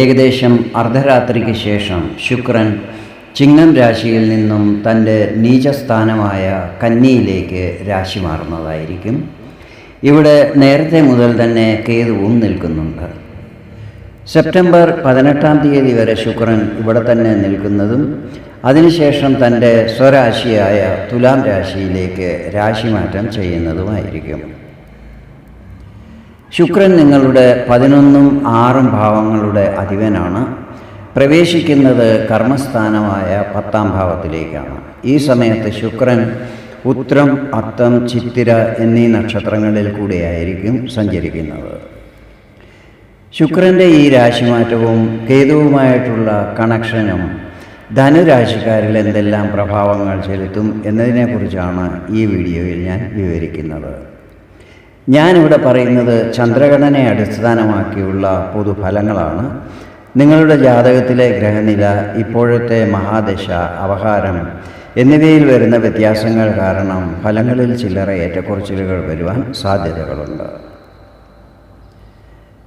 ഏകദേശം അർദ്ധരാത്രിക്ക് ശേഷം ശുക്രൻ ചിങ്ങം രാശിയിൽ നിന്നും തന്റെ നീചസ്ഥാനമായ കന്നിയിലേക്ക് രാശി മാറുന്നതായിരിക്കും. ഇവിടെ നേരത്തെ മുതൽ തന്നെ കേതുവും നിൽക്കുന്നുണ്ട്. സെപ്റ്റംബർ പതിനെട്ടാം തീയതി വരെ ശുക്രൻ ഇവിടെ തന്നെ നിൽക്കുന്നതും അതിനുശേഷം തന്റെ സ്വരാശിയായ തുലാം രാശിയിലേക്ക് രാശിമാറ്റം ചെയ്യുന്നതുമായിരിക്കും. ശുക്രൻ നിങ്ങളുടെ പതിനൊന്നും ആറും ഭാവങ്ങളുടെ അധിപനാണ്. പ്രവേശിക്കുന്നത് കർമ്മസ്ഥാനമായ പത്താം ഭാവത്തിലേക്കാണ്. ഈ സമയത്ത് ശുക്രൻ ഉത്രം അത്തം ചിത്തിര എന്നീ നക്ഷത്രങ്ങളിൽ കൂടെയായിരിക്കും സഞ്ചരിക്കുന്നത്. ശുക്രന്റെ ഈ രാശിമാറ്റവും കേതുവുമായിട്ടുള്ള കണക്ഷനും ധനുരാശിക്കാരിൽ എന്തെല്ലാം പ്രഭാവങ്ങൾ ചെലുത്തും എന്നതിനെക്കുറിച്ചാണ് ഈ വീഡിയോയിൽ ഞാൻ വിവരിക്കുന്നത്. ഞാനിവിടെ പറയുന്നത് ചന്ദ്രഘടനയെ അടിസ്ഥാനമാക്കിയുള്ള പൊതുഫലങ്ങളാണ്. നിങ്ങളുടെ ജാതകത്തിലെ ഗ്രഹനില ഇപ്പോഴത്തെ മഹാദശ അവഹാരം എന്നിവയിൽ വരുന്ന വ്യത്യാസങ്ങൾ കാരണം ഫലങ്ങളിൽ ചില്ലറ ഏറ്റക്കുറച്ചിലുകൾ വരുവാൻ സാധ്യതകളുണ്ട്.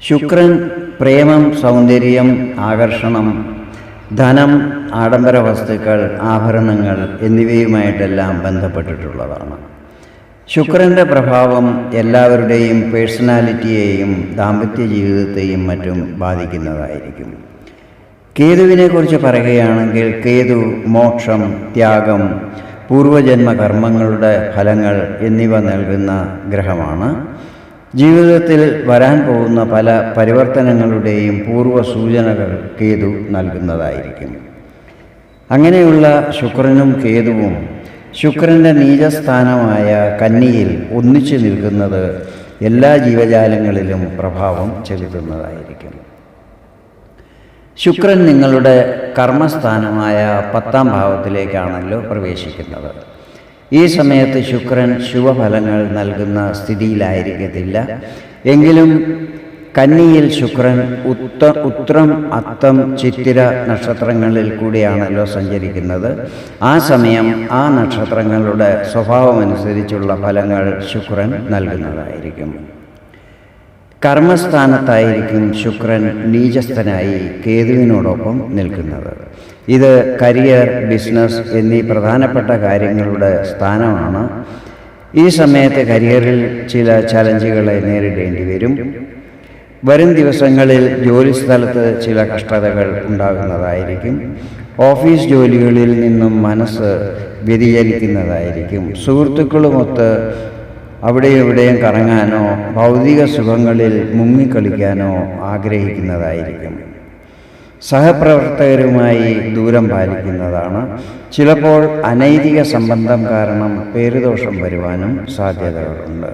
ശുക്രൻ പ്രേമം സൗന്ദര്യം ആകർഷണം ധനം ആഡംബര വസ്തുക്കൾ ആഭരണങ്ങൾ എന്നിവയുമായിട്ടെല്ലാം ബന്ധപ്പെട്ടിട്ടുള്ളതാണ്. ശുക്രന്റെ പ്രഭാവം എല്ലാവരുടെയും പേഴ്സണാലിറ്റിയെയും ദാമ്പത്യ ജീവിതത്തെയും മറ്റും ബാധിക്കുന്നതായിരിക്കും. കേതുവിനെക്കുറിച്ച് പറയുകയാണെങ്കിൽ കേതു മോക്ഷം ത്യാഗം പൂർവജന്മ കർമ്മങ്ങളുടെ ഫലങ്ങൾ എന്നിവ നൽകുന്ന ഗ്രഹമാണ്. ജീവിതത്തിൽ വരാൻ പോകുന്ന പല പരിവർത്തനങ്ങളുടെയും പൂർവ സൂചനകൾ കേതു നൽകുന്നതായിരിക്കും. അങ്ങനെയുള്ള ശുക്രനും കേതുവും ശുക്രന്റെ നീചസ്ഥാനമായ കന്നിയിൽ ഒന്നിച്ചു നിൽക്കുന്നത് എല്ലാ ജീവജാലങ്ങളിലും പ്രഭാവം ചെലുത്തുന്നതായിരിക്കും. ശുക്രൻ നിങ്ങളുടെ കർമ്മസ്ഥാനമായ പത്താം ഭാവത്തിലേക്കാണല്ലോ പ്രവേശിക്കുന്നത്. ഈ സമയത്ത് ശുക്രൻ ശുഭഫലങ്ങൾ നൽകുന്ന സ്ഥിതിയിലായിരിക്കത്തില്ല. എങ്കിലും കന്നിയിൽ ശുക്രൻ ഉത്ത ഉത്രം അത്തം ചിത്തിര നക്ഷത്രങ്ങളിൽ കൂടിയാണല്ലോ സഞ്ചരിക്കുന്നത്. ആ സമയം ആ നക്ഷത്രങ്ങളുടെ സ്വഭാവമനുസരിച്ചുള്ള ഫലങ്ങൾ ശുക്രൻ നൽകുന്നതായിരിക്കും. കർമ്മസ്ഥാനത്തായിരിക്കും ശുക്രൻ നീചസ്ഥനായി കേതുവിനോടൊപ്പം നിൽക്കുന്നത്. ഇത് കരിയർ ബിസിനസ് എന്നീ പ്രധാനപ്പെട്ട കാര്യങ്ങളുടെ സ്ഥാനമാണ്. ഈ സമയത്ത് കരിയറിൽ ചില ചലഞ്ചുകളെ നേരിടേണ്ടി വരും. വരും ദിവസങ്ങളിൽ ജോലി സ്ഥലത്ത് ചില കഷ്ടതകൾ ഉണ്ടാകുന്നതായിരിക്കും. ഓഫീസ് ജോലികളിൽ നിന്നും മനസ്സ് വ്യതിചലിക്കുന്നതായിരിക്കും. സുഹൃത്തുക്കളുമൊത്ത് അവിടെ എവിടെയും കറങ്ങാനോ ഭൗതിക സുഖങ്ങളിൽ മുങ്ങിക്കളിക്കാനോ ആഗ്രഹിക്കുന്നതായിരിക്കും. സഹപ്രവർത്തകരുമായി ദൂരം പാലിക്കുന്നതാണ്. ചിലപ്പോൾ അനൈതിക സംബന്ധം കാരണം പേരുദോഷം വരുവാനും സാധ്യതകളുണ്ട്.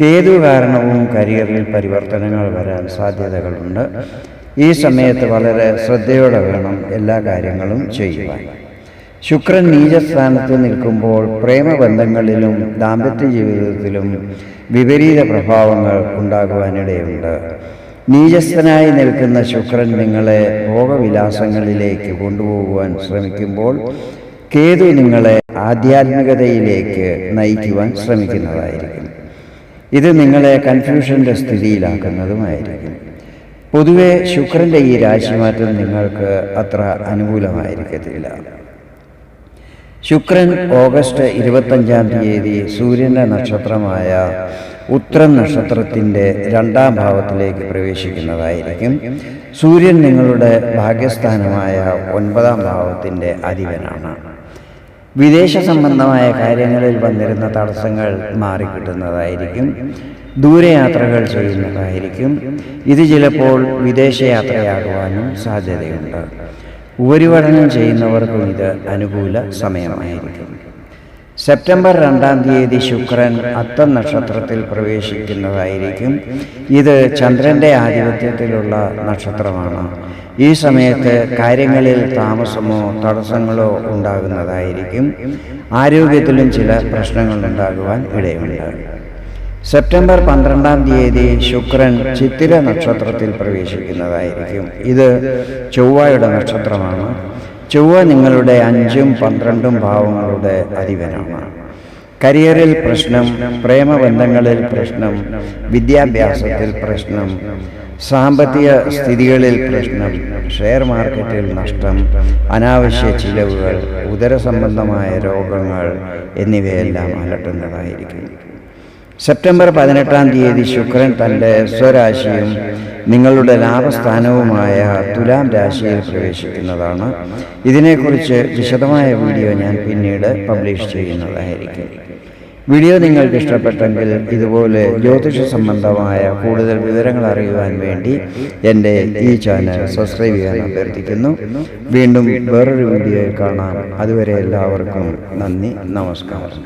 കേതു കാരണവും കരിയറിൽ പരിവർത്തനങ്ങൾ വരാൻ സാധ്യതകളുണ്ട്. ഈ സമയത്ത് വളരെ ശ്രദ്ധയോടെ വേണം എല്ലാ കാര്യങ്ങളും ചെയ്യുവാൻ. ശുക്രൻ നീചസ്ഥാനത്ത് നിൽക്കുമ്പോൾ പ്രേമബന്ധങ്ങളിലും ദാമ്പത്യ ജീവിതത്തിലും വിപരീത പ്രഭാവങ്ങൾ ഉണ്ടാകുവാനിടയുണ്ട്. നീചസ്ഥനായി നിൽക്കുന്ന ശുക്രൻ നിങ്ങളെ ഭോഗവിലാസങ്ങളിലേക്ക് കൊണ്ടുപോകുവാൻ ശ്രമിക്കുമ്പോൾ കേതു നിങ്ങളെ ആധ്യാത്മികതയിലേക്ക് നയിക്കുവാൻ ശ്രമിക്കുന്നതായിരിക്കും. ഇത് നിങ്ങളെ കൺഫ്യൂഷന്റെ സ്ഥിതിയിലാക്കുന്നതുമായിരിക്കും. പൊതുവെ ശുക്രന്റെ ഈ രാശിമാറ്റം നിങ്ങൾക്ക് അത്ര അനുകൂലമായിരിക്കത്തില്ല. ശുക്രൻ ഓഗസ്റ്റ് ഇരുപത്തഞ്ചാം തീയതി സൂര്യന്റെ നക്ഷത്രമായ ഉത്തരം നക്ഷത്രത്തിന്റെ രണ്ടാം ഭാവത്തിലേക്ക് പ്രവേശിക്കുന്നതായിരിക്കും. സൂര്യൻ നിങ്ങളുടെ ഭാഗ്യസ്ഥാനമായ ഒൻപതാം ഭാവത്തിന്റെ അധിപനാണ്. വിദേശ സംബന്ധമായ കാര്യങ്ങളിൽ വന്നിരുന്ന തടസ്സങ്ങൾ മാറിക്കിട്ടുന്നതായിരിക്കും. ദൂരയാത്രകൾ ചെയ്യുന്നതായിരിക്കും. ഇത് ചിലപ്പോൾ വിദേശയാത്രയാകുവാനും സാധ്യതയുണ്ട്. ഉപരിപഠനം ചെയ്യുന്നവർക്കും ഇത് അനുകൂല സമയമായിരിക്കും. സെപ്റ്റംബർ രണ്ടാം തീയതി ശുക്രൻ അത്തം നക്ഷത്രത്തിൽ പ്രവേശിക്കുന്നതായിരിക്കും. ഇത് ചന്ദ്രന്റെ ആധിപത്യത്തിലുള്ള നക്ഷത്രമാണ്. ഈ സമയത്ത് കാര്യങ്ങളിൽ താമസമോ തടസ്സങ്ങളോ ഉണ്ടാകുന്നതായിരിക്കും. ആരോഗ്യത്തിലും ചില പ്രശ്നങ്ങൾ ഉണ്ടാകുവാൻ ഇടയുണ്ട്. സെപ്റ്റംബർ പന്ത്രണ്ടാം തീയതി ശുക്രൻ ചിത്തിര നക്ഷത്രത്തിൽ പ്രവേശിക്കുന്നതായിരിക്കും. ഇത് ചൊവ്വയുടെ നക്ഷത്രമാണ്. ചൊവ്വ നിങ്ങളുടെ അഞ്ചും പന്ത്രണ്ടും ഭാവങ്ങളുടെ അധിപനാണ്. കരിയറിൽ പ്രശ്നം പ്രേമബന്ധങ്ങളിൽ പ്രശ്നം വിദ്യാഭ്യാസത്തിൽ പ്രശ്നം സാമ്പത്തിക സ്ഥിതികളിൽ പ്രശ്നം ഷെയർ മാർക്കറ്റിൽ നഷ്ടം അനാവശ്യ ചിലവുകൾ ഉദരസംബന്ധമായ രോഗങ്ങൾ എന്നിവയെല്ലാം അലട്ടുന്നതായിരിക്കും. സെപ്റ്റംബർ പതിനെട്ടാം തീയതി ശുക്രൻ തന്റെ സ്വരാശിയും നിങ്ങളുടെ ലാഭസ്ഥാനവുമായ തുലാം രാശിയിൽ പ്രവേശിക്കുന്നതാണ്. ഇതിനെക്കുറിച്ച് വിശദമായ വീഡിയോ ഞാൻ പിന്നീട് പബ്ലിഷ് ചെയ്യുന്നതായിരിക്കും. വീഡിയോ നിങ്ങൾക്ക് ഇഷ്ടപ്പെട്ടെങ്കിൽ ഇതുപോലെ ജ്യോതിഷ സംബന്ധമായ കൂടുതൽ വിവരങ്ങൾ അറിയുവാൻ വേണ്ടി എന്റെ ഈ ചാനൽ സബ്സ്ക്രൈബ് ചെയ്യാൻ അഭ്യർത്ഥിക്കുന്നു. വീണ്ടും വേറൊരു വീഡിയോയിൽ കാണാം. അതുവരെ എല്ലാവർക്കും നന്ദി നമസ്കാരം.